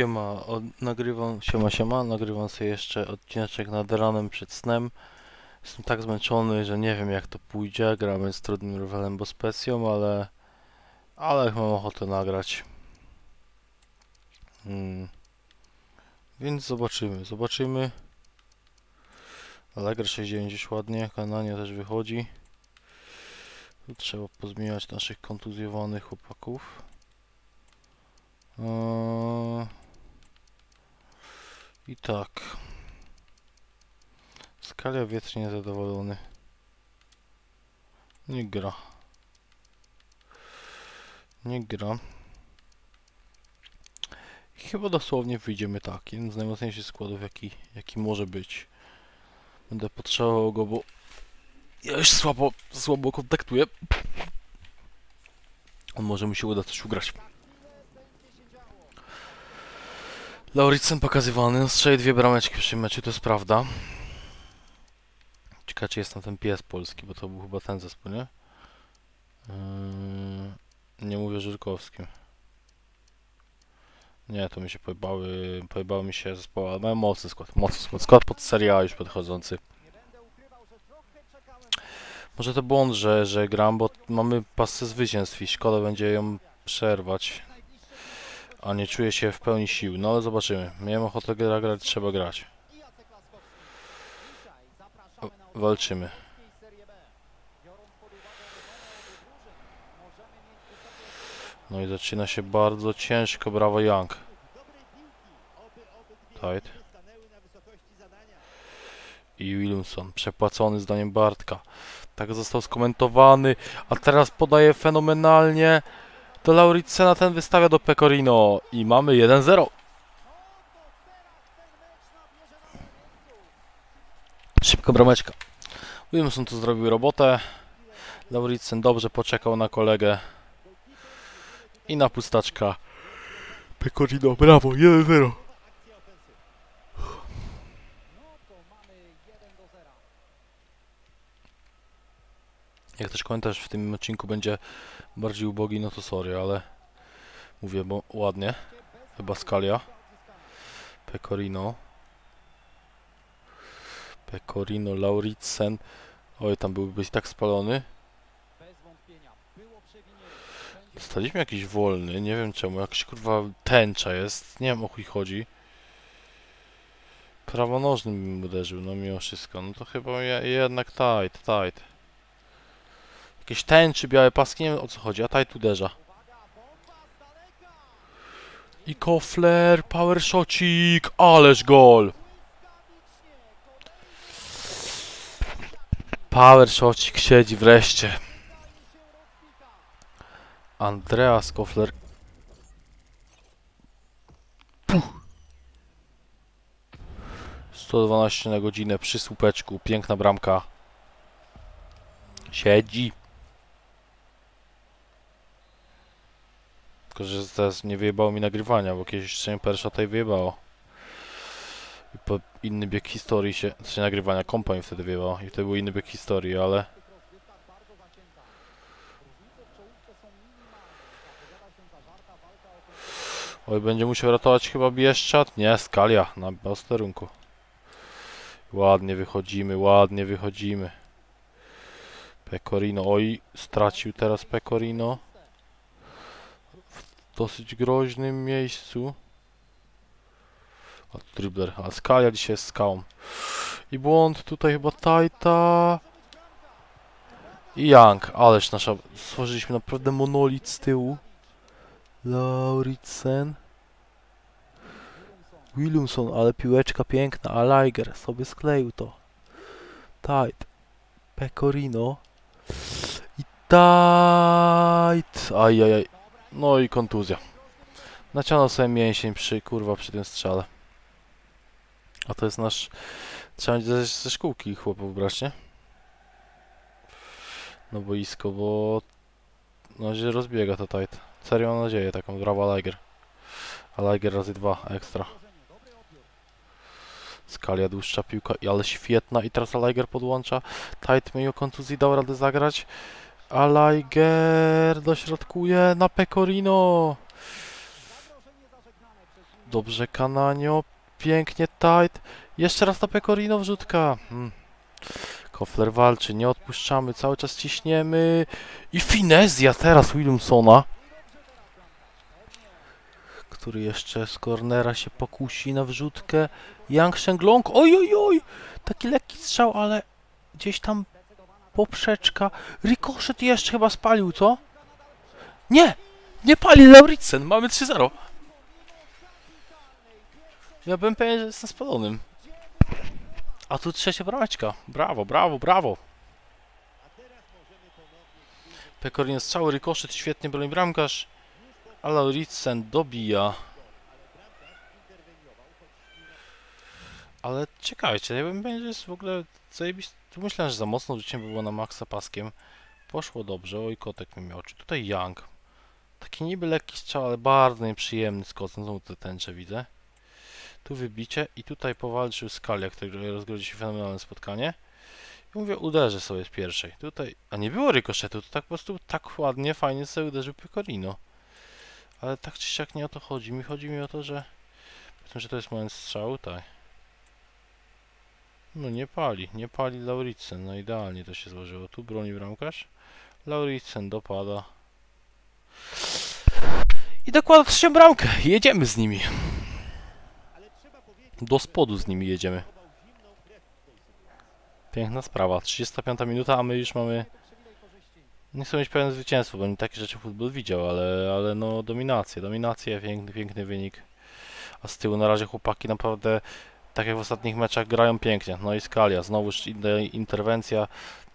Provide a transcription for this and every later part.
Siema, od, nagrywam, siema, siema, nagrywam sobie jeszcze odcineczek nad ranem przed snem. Jestem tak zmęczony, że nie wiem jak to pójdzie, gramy z trudnym rywalem Bospecją, ale... Ale mam ochotę nagrać. Hmm. Więc zobaczymy, zobaczymy. Allegro 69 już ładnie, Kanania też wychodzi. Tu trzeba pozmieniać naszych kontuzjowanych chłopaków. Eee, I tak. Skalia wiecznie niezadowolony. Nie gra. Nie gra. Chyba dosłownie wyjdziemy tak. Jeden z najmocniejszych składów, jaki, jaki może być. Będę potrzebował go, bo ja już słabo, słabo kontaktuję. On może mu się uda coś ugrać. Lauritsen pokazywany, no strzeli dwie brameczki przy meczu, to jest prawda. Ciekawe czy jest tam ten pies polski, bo to był chyba ten zespół, nie? Yy, nie mówię Żyrkowskim. Nie, to mi się pojebały, pojebały mi się zespoły, ale mają mocny skład, mocny skład, skład pod Serie A już podchodzący. Może to błąd, że, że gram, bo mamy pasę zwycięstw i szkoda będzie ją przerwać a nie czuję się w pełni sił. No ale zobaczymy. Miałem ochotę gra, grać, trzeba grać. Walczymy. No i zaczyna się bardzo ciężko, brawo Young. Tight. I Williamson, przepłacony zdaniem Bartka. Tak został skomentowany, a teraz podaje fenomenalnie. To Lauricena ten wystawia do Pecorino i mamy 1-0. Szybko brameczka. Williamson tu zrobił robotę. Lauricen dobrze poczekał na kolegę. I na pustaczka. Pecorino, brawo, 1-0. Jak też komentarz w tym odcinku będzie bardziej ubogi, no to sorry, ale mówię, bo ładnie. Chyba Skalia. Pecorino. Pecorino, Lauritsen. Oj, tam byłby tak spalony. Dostaliśmy jakiś wolny, nie wiem czemu, jakiś kurwa tęcza jest, nie wiem o chuj chodzi. Prawonożnym bym uderzył, no mimo wszystko, no to chyba je, jednak tight, tight. Jakieś tęczy, białe paski, nie wiem o co chodzi, a tight uderza. I Kofler, power shotcik, ależ gol! Power shotcik siedzi wreszcie. Andreas Kofler. Puh. 112 na godzinę przy słupeczku, piękna bramka. Siedzi. Tylko, że teraz nie wyjebało mi nagrywania, bo kiedyś jeszcze pierwsza tutaj wyjebało. I po inny bieg historii się, znaczy nagrywania, kompa mi wtedy wyjebało i wtedy był inny bieg historii, ale... Oj, będzie musiał ratować chyba Bieszczad? Nie, Skalia na posterunku. Ładnie wychodzimy, ładnie wychodzimy. Pecorino, oj, stracił teraz Pecorino dosyć groźnym miejscu. A dribbler, a Skalia dzisiaj jest skałą. I błąd tutaj chyba Tajta. I Young, ależ nasza, stworzyliśmy naprawdę monolit z tyłu. Lauritsen. Williamson, ale piłeczka piękna, a Liger sobie skleił to. Tight. Pecorino. I tight. Ajajaj. No i kontuzja. Naciągnął sobie mięsień przy, kurwa, przy tym strzale. A to jest nasz... Trzeba ze, ze szkółki chłopów brać, nie? No boisko, bo... No się rozbiega to tight. Serio mam nadzieję taką, brawa Liger. A Liger razy dwa, ekstra. Skalia dłuższa piłka, ale świetna i teraz Liger podłącza. Tight mimo kontuzji dał radę zagrać. A Liger dośrodkuje na Pecorino. Dobrze, Kananio. Pięknie, tight. Jeszcze raz ta Pecorino wrzutka. Hmm. Kofler walczy, nie odpuszczamy, cały czas ciśniemy. I finezja teraz Williamsona. Który jeszcze z cornera się pokusi na wrzutkę. Yang Shenglong. Oj, oj, oj! Taki lekki strzał, ale gdzieś tam poprzeczka. Ricochet jeszcze chyba spalił, co? Nie! Nie pali Lauritsen. Mamy 3-0. Ja bym pewien, że jestem spalonym. A tu trzecia brameczka. Brawo, brawo, brawo. Pekorin strzał, rykoszet, świetnie broni bramkarz. A Lauritsen dobija. Ale czekajcie, ja bym pewien, że jest w ogóle zajebisty. Tu myślałem, że za mocno by było na maksa paskiem. Poszło dobrze, oj kotek mi miał oczy. Tutaj Young. Taki niby lekki strzał, ale bardzo nieprzyjemny z kotem. Znowu te tęcze widzę. Tu wybicie i tutaj powalczył Skalia, który rozgrodzi się fenomenalne spotkanie. I mówię, uderzę sobie z pierwszej. Tutaj, a nie było rykoszetu, to tak po prostu tak ładnie, fajnie sobie uderzył Pecorino. Ale tak czy siak nie o to chodzi. Mi chodzi mi o to, że... Powiedzmy, że to jest moment strzału, tak. No nie pali, nie pali Lauritsen, no idealnie to się złożyło. Tu broni bramkarz. Lauritsen dopada. I dokłada trzecią bramkę. Jedziemy z nimi. Do spodu z nimi jedziemy. Piękna sprawa. 35 minuta, a my już mamy... Nie chcę mieć pewien zwycięstwo, bo nie takie rzeczy futbol widział, ale, ale no dominację, dominację, piękny, piękny wynik. A z tyłu na razie chłopaki naprawdę, tak jak w ostatnich meczach, grają pięknie. No i Skalia, znowuż interwencja,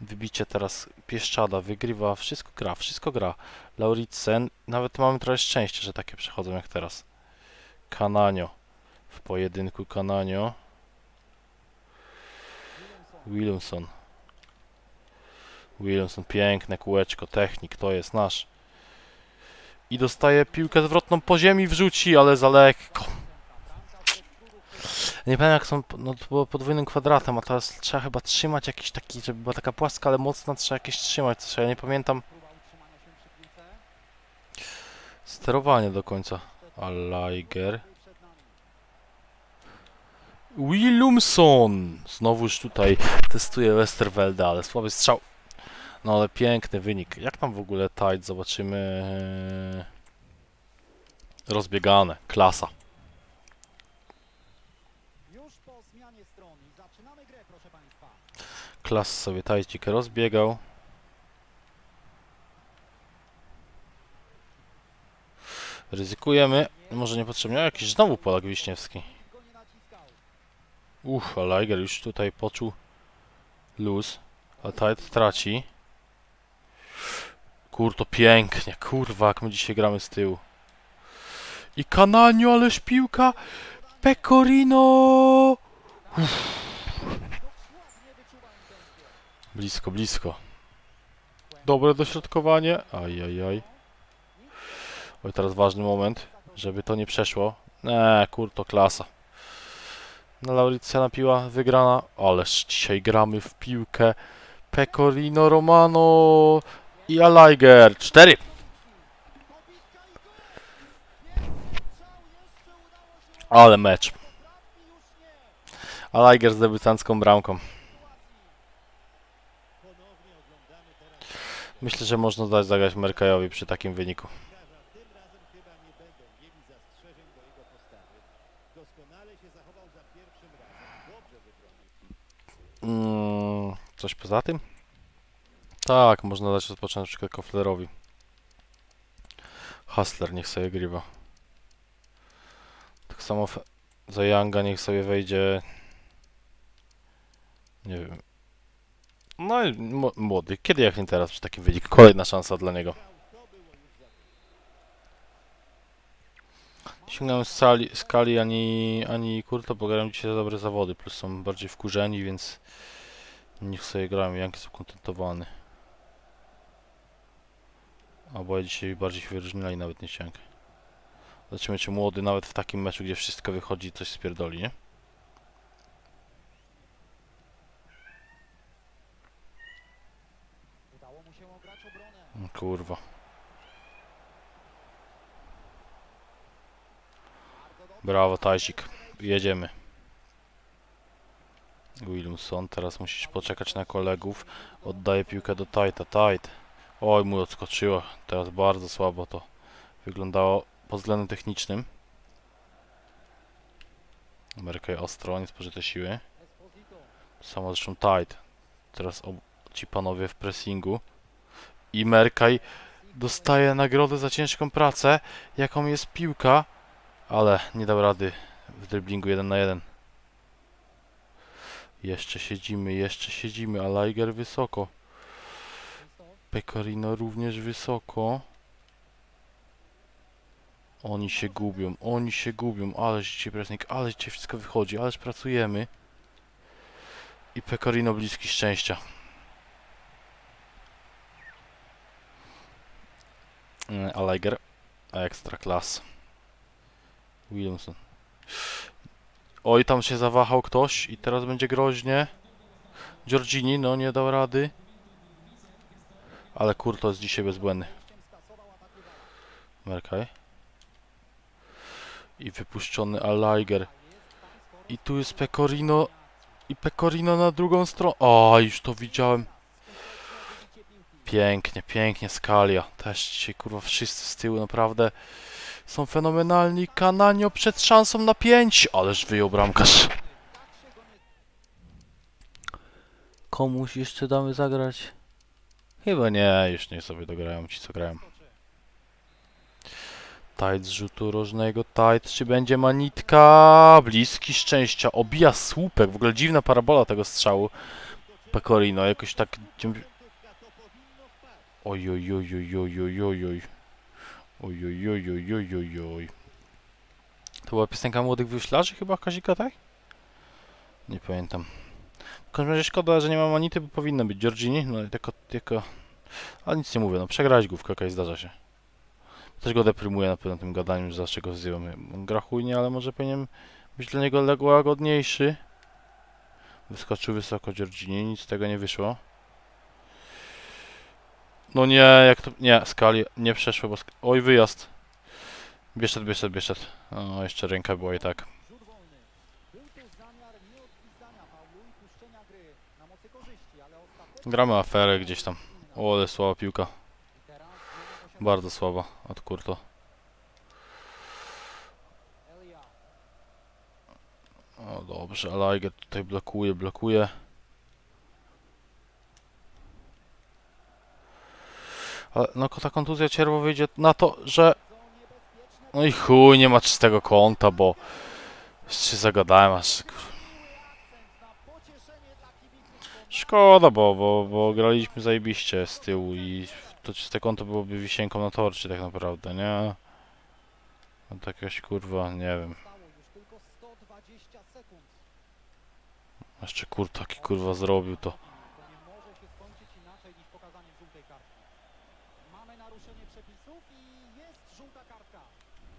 wybicie teraz Pieszczada, wygrywa, wszystko gra, wszystko gra. Lauritsen, nawet mamy trochę szczęścia, że takie przechodzą jak teraz. Kananio w pojedynku Kananio. Williamson. Williamson, piękne kółeczko, technik, to jest nasz. I dostaje piłkę zwrotną po ziemi, wrzuci, ale za lekko. Nie pamiętam jak są, no to było podwójnym kwadratem, a teraz trzeba chyba trzymać jakiś taki, żeby była taka płaska, ale mocna, trzeba jakieś trzymać, coś, ja nie pamiętam. Sterowanie do końca. Alliger. Williamson! Znowuż tutaj testuje Westerwelde, ale słaby strzał. No ale piękny wynik. Jak tam w ogóle tight? Zobaczymy. Rozbiegane. Klasa. Klas sobie tajcik rozbiegał. Ryzykujemy. Może niepotrzebnie. Jakiś znowu Polak Wiśniewski. Uff, a Liger już tutaj poczuł luz. A Tide traci. Kur, to pięknie. Kurwa, jak my dzisiaj gramy z tyłu. I Kananio, ależ piłka. Pecorino. Uff. Blisko, blisko. Dobre dośrodkowanie. Ajajaj. Oj, teraz ważny moment, żeby to nie przeszło. Eee, kur, to klasa. Na Lauricjana piła wygrana, ależ dzisiaj gramy w piłkę. Pecorino Romano i Aliger. 4. Ale mecz. Aliger z debiutancką bramką. Myślę, że można dać zagrać Merkajowi przy takim wyniku. Mm, coś poza tym? Tak, można dać rozpocząć na przykład Koflerowi. Hustler niech sobie grywa. Samo f- za Younga niech sobie wejdzie. Nie wiem. No i młody. Kiedy jak nie teraz przy takim wyniku? Kolejna szansa dla niego. Sięgnąłem skali, skali ani, ani Kurto, bo grają dzisiaj za dobre zawody, plus są bardziej wkurzeni, więc niech sobie grają, Janki są kontentowany. Albo ja dzisiaj bardziej się wyróżniali nawet niż Jank. Zobaczymy, czy młody nawet w takim meczu, gdzie wszystko wychodzi, coś spierdoli, nie? Mm, Kurwa. Brawo, Tajsik. Jedziemy. Williamson, teraz musisz poczekać na kolegów. Oddaję piłkę do Tajta. Tajt. Oj, mu odskoczyło. Teraz bardzo słabo to wyglądało pod względem technicznym. Ameryka ostro, niespożyte siły. Samo zresztą tight. Teraz ci panowie w pressingu. I Merkaj dostaje nagrodę za ciężką pracę, jaką jest piłka, ale nie dał rady w driblingu 1 na 1. Jeszcze siedzimy, jeszcze siedzimy, a Liger wysoko. Pecorino również wysoko. Oni się gubią, oni się gubią, ależ dzisiaj pressing, ależ dzisiaj wszystko wychodzi, ależ pracujemy. I Pecorino bliski szczęścia. Mm, A Liger, ekstra klas. Williamson. Oj, tam się zawahał ktoś i teraz będzie groźnie. Giorgini, no nie dał rady. Ale Kurto jest dzisiaj bezbłędny. Merkaj. I wypuszczony Aliger. A jest tam sporo I tu jest Pecorino. I Pecorino na drugą stronę. O, już to widziałem. Pięknie, pięknie Skalia. Też dzisiaj kurwa wszyscy z tyłu naprawdę są fenomenalni. Kananio przed szansą na 5. Ależ wyjął bramkarz. Komuś jeszcze damy zagrać? Chyba nie, już nie sobie dograją ci co grają. Tight z rzutu rożnego, tight, czy będzie manitka? Bliski szczęścia, obija słupek, w ogóle dziwna parabola tego strzału. Pecorino, jakoś tak... Oj, oj, oj, oj, oj, oj, oj, oj. Oj, oj, oj, oj, oj, oj, oj. To była piosenka Młodych Wyślarzy chyba, Kazika, tak? Nie pamiętam. W każdym razie szkoda, że nie ma manity, bo powinno być Giorgini, no i tylko, tylko... Ale nic nie mówię, no przegrać główkę, jakaś zdarza się. Też go deprymuje na pewno tym gadaniem, że zawsze go. On gra chujnie, ale może powinien być dla niego łagodniejszy. Wyskoczył wysoko Giorgini, nic z tego nie wyszło. No nie, jak to... Nie, skali nie przeszło, bo... Sk Oj, wyjazd. Bieszedł, bieszedł, bieszedł. O, jeszcze ręka była i tak. Gramy aferę gdzieś tam. O, ale słaba piłka. I teraz wiele osiągnięć. Bardzo słaba od Kurto. O, dobrze, Alaiger tutaj blokuje, blokuje. Ale no ta kontuzja cierwo wyjdzie na to, że... No i chuj, nie ma czystego konta, bo... Się zagadałem aż akcent na pocieszenie dla kibiców. Szkoda, bo, bo, bo graliśmy zajebiście z tyłu i to czyste konto byłoby wisienką na torcie tak naprawdę, nie? No tak jakaś kurwa, nie wiem. Zostało już tylko 120 sekund. Jeszcze kur taki kurwa zrobił to. To nie może się skończyć inaczej niż pokazaniem żółtej kartki. Mamy naruszenie przepisów i jest żółta kartka.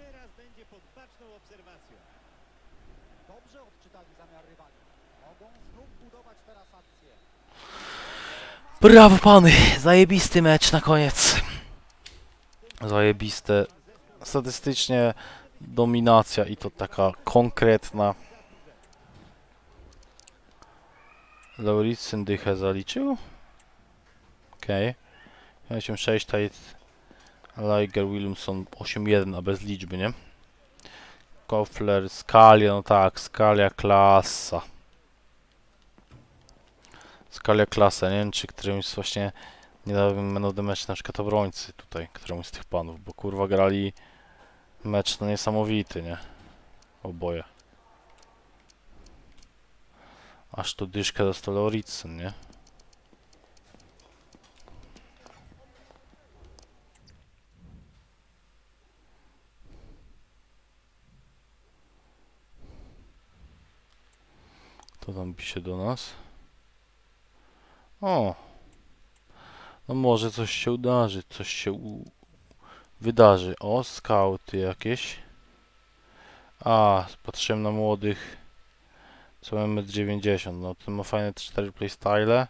Teraz będzie pod baczną obserwacją. Dobrze odczytali zamiar rywali. Mogą znów budować teraz akcję. Brawo pany! Zajebisty mecz na koniec. Zajebiste. Statystycznie dominacja i to taka konkretna. Lauritsen dychę zaliczył? Okej. Okay. 8-6, Tate, Liger, Williamson 8-1, a bez liczby, nie? Kofler, Skalia, no tak, Skalia klasa. Skalia klasa, nie wiem czy którymś właśnie nie dałbym the match na przykład obrońcy tutaj, któremuś z tych panów, bo kurwa grali mecz no niesamowity, nie? Oboje. Aż tu dyszkę dostał Lauritsen, nie? To tam pisze do nas. O! No może coś się udarzy, coś się u... wydarzy. O, skauty jakieś. A, patrzyłem na młodych. Co mamy 90. No ten ma fajne 4 playstyle.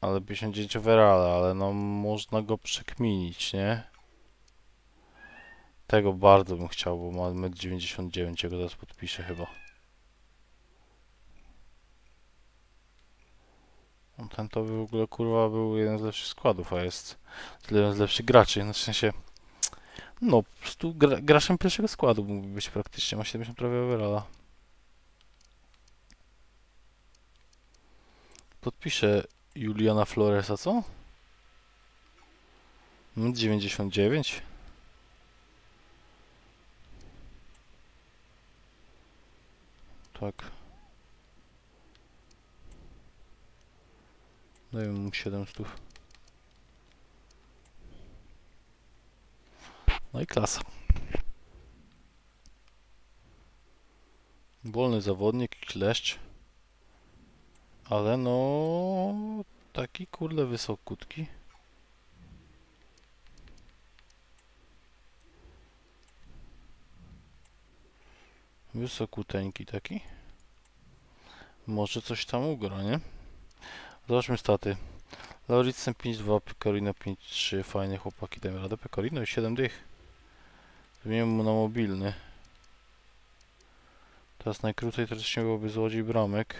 Ale 59 overall, ale no można go przekminić, nie? Tego bardzo bym chciał, bo ma 1,99 m, ja go zaraz podpiszę chyba. Ten to w ogóle kurwa był jeden z lepszych składów, a jest jeden z lepszych graczy. No, w sensie, no po prostu gra, graczem pierwszego składu mógłby być praktycznie, ma 70 prawie overalla. Podpiszę Juliana Floresa, co? 99. Tak. Dajmy mu 700. No i klasa. Wolny zawodnik, kleszcz. Ale no... Taki kurde wysokutki. Wysokuteńki taki. Może coś tam ugra, nie? Zobaczmy staty. Lauritsen 5-2, Pecorino 5-3. Fajne chłopaki, dajmy radę. Pecorino i 7 dych. Zmieniam mu na mobilny. Teraz najkrócej teoretycznie byłoby złodziej bramek.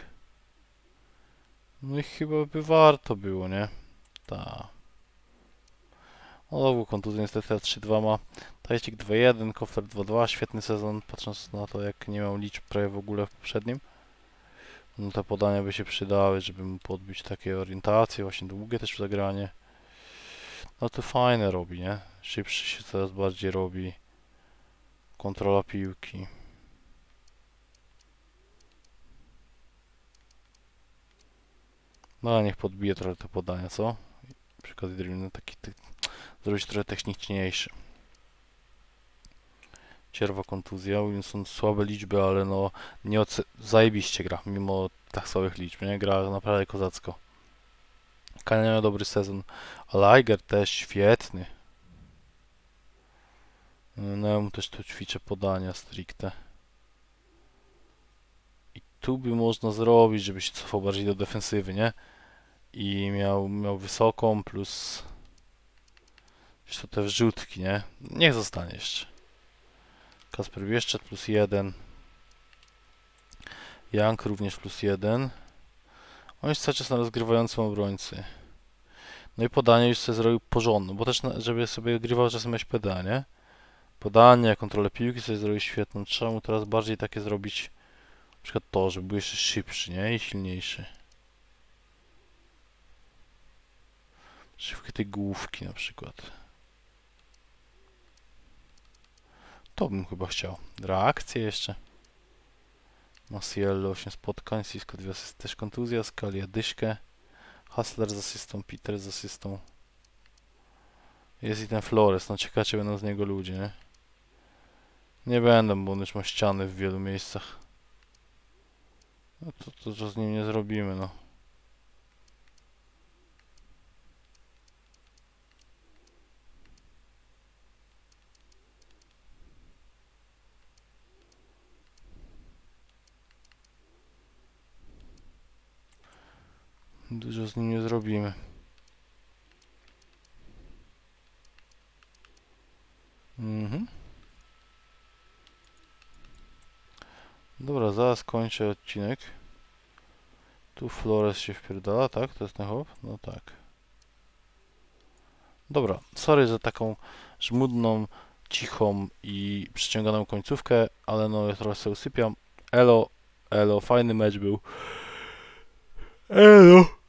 No i chyba by warto było, nie? Ta. No znowu kontuzję niestety 3-2 ma. Tajcik 2-1, Kofler 2-2, świetny sezon, patrząc na to jak nie miał liczb prawie w ogóle w poprzednim. No te podania by się przydały, żeby mu podbić takie orientacje, właśnie długie też w zagranie. No to fajne robi, nie? Szybszy się coraz bardziej robi. Kontrola piłki. No niech podbije trochę te podania, co? Przykład dribling taki zrobić trochę techniczniejszy. Cierwa kontuzja, Wilson słabe liczby, ale no nie oce- zajebiście gra, mimo tak słabych liczb, nie? Gra naprawdę kozacko. Miał dobry sezon, a Liger też świetny. No ja mu też tu ćwiczę podania stricte. I tu by można zrobić, żeby się cofał bardziej do defensywy, nie? I miał, miał wysoką plus jeszcze te wrzutki, nie? Niech zostanie jeszcze. Kasper Bieszczet plus 1. Jank również plus 1. On jest cały czas na rozgrywającym obrońcy. No i podanie już sobie zrobił porządne, bo też na, żeby sobie grywał czasem SPD, nie? Podanie, kontrolę piłki sobie zrobił świetną. Trzeba mu teraz bardziej takie zrobić, na przykład to, żeby był jeszcze szybszy, nie? I silniejszy. Szybkie tej główki na przykład. To bym chyba chciał. Reakcje jeszcze. Masiello 8 spotkań, Sisko 2 asysty, też kontuzja, Skalia dyszkę. Hustler z asystą, Peter z asystą. Jest i ten Flores, no ciekawe czy będą z niego ludzie, nie? Nie będą, bo on już ma ściany w wielu miejscach. No to, to, to z nim nie zrobimy, no. Dużo z nim nie zrobimy. Mhm. Dobra, zaraz kończę odcinek. Tu Flores się wpierdala, tak? To jest ten chłop? No tak. Dobra, sorry za taką żmudną, cichą i przyciąganą końcówkę, ale no ja trochę sobie usypiam. Elo, elo, fajny mecz był. Elo.